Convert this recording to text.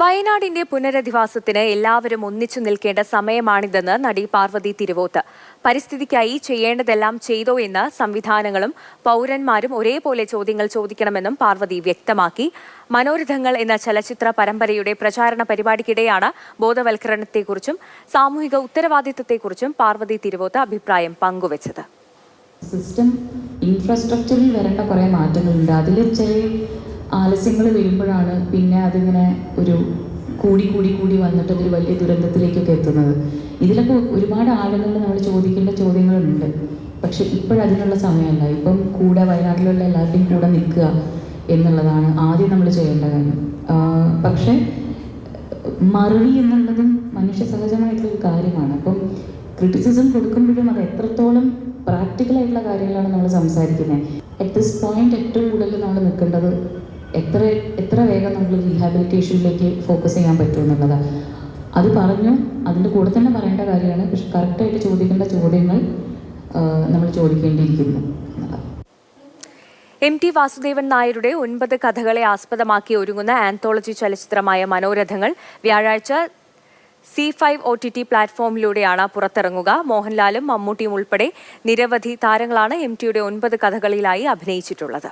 വയനാടിന്റെ പുനരധിവാസത്തിന് എല്ലാവരും ഒന്നിച്ചു നിൽക്കേണ്ട സമയമാണിതെന്ന് നടി പാർവതി തിരുവോത്ത്. പരിസ്ഥിതിക്കായി ചെയ്യേണ്ടതെല്ലാം ചെയ്തോ എന്ന് സംവിധാനങ്ങളും പൗരന്മാരും ഒരേപോലെ ചോദ്യങ്ങൾ ചോദിക്കണമെന്നും പാർവതി വ്യക്തമാക്കി. മനോരഥങ്ങൾ എന്ന ചലച്ചിത്ര പരമ്പരയുടെ പ്രചാരണ പരിപാടിക്കിടെയാണ് ബോധവൽക്കരണത്തെക്കുറിച്ചും സാമൂഹിക ഉത്തരവാദിത്തത്തെക്കുറിച്ചും പാർവതി തിരുവോത്ത് അഭിപ്രായം പങ്കുവച്ചത്. സിസ്റ്റം ഇൻഫ്രാസ്ട്രക്ചറിൽ വരേണ്ട കുറേ മാറ്റങ്ങളുണ്ട്. അതിൽ ആലസ്യങ്ങൾ വരുമ്പോഴാണ് പിന്നെ അതിങ്ങനെ ഒരു കൂടി കൂടി കൂടി വന്നിട്ട് അതൊരു വലിയ ദുരന്തത്തിലേക്കൊക്കെ എത്തുന്നത്. ഇതിലൊക്കെ ഒരുപാട് ആളുകൾ നമ്മൾ ചോദിക്കേണ്ട ചോദ്യങ്ങളുണ്ട്. പക്ഷെ ഇപ്പോഴതിനുള്ള സമയമല്ല. ഇപ്പം കൂടെ വയനാട്ടിലുള്ള എല്ലാവരുടെയും കൂടെ നിൽക്കുക എന്നുള്ളതാണ് ആദ്യം നമ്മൾ ചെയ്യേണ്ട കാര്യം. പക്ഷെ മറുപടി എന്നുള്ളതും മനുഷ്യ സഹജമായിട്ടുള്ള ഒരു കാര്യമാണ്. അപ്പം ക്രിറ്റിസിസം കൊടുക്കുമ്പോഴും അത് എത്രത്തോളം പ്രാക്ടിക്കലായിട്ടുള്ള കാര്യങ്ങളാണ് നമ്മൾ സംസാരിക്കുന്നത് അറ്റ് ദിസ് പോയിന്റ് ഏറ്റവും കൂടുതൽ നമ്മൾ നിൽക്കേണ്ടത് എത്ര എത്ര വേഗം നമ്മൾ റീഹാബിലിറ്റേഷനിലേക്ക് ഫോക്കസ് ചെയ്യാൻ പറ്റുമെന്നുള്ളത് അത് പറഞ്ഞു. അതിന്റെ കൂടെ തന്നെ പറയേണ്ട കാര്യമാണ്. പക്ഷെ കറക്റ്റായിട്ട് ചോദിക്കേണ്ട ചോദ്യങ്ങൾ നമ്മൾ ചോദിക്കേണ്ടിയിരിക്കുന്നു എം ടി വാസുദേവൻ നായരുടെ ഒൻപത് കഥകളെ ആസ്പദമാക്കി ഒരുങ്ങുന്ന ആന്തോളജി ചലച്ചിത്രമായ മനോരഥങ്ങൾ വ്യാഴാഴ്ച C five O T T പ്ലാറ്റ്ഫോമിലൂടെയാണ് പുറത്തിറങ്ങുക. മോഹൻലാലും മമ്മൂട്ടിയും ഉൾപ്പെടെ നിരവധി താരങ്ങളാണ് എം ടിയുടെ ഒൻപത് കഥകളിലായി അഭിനയിച്ചിട്ടുള്ളത്.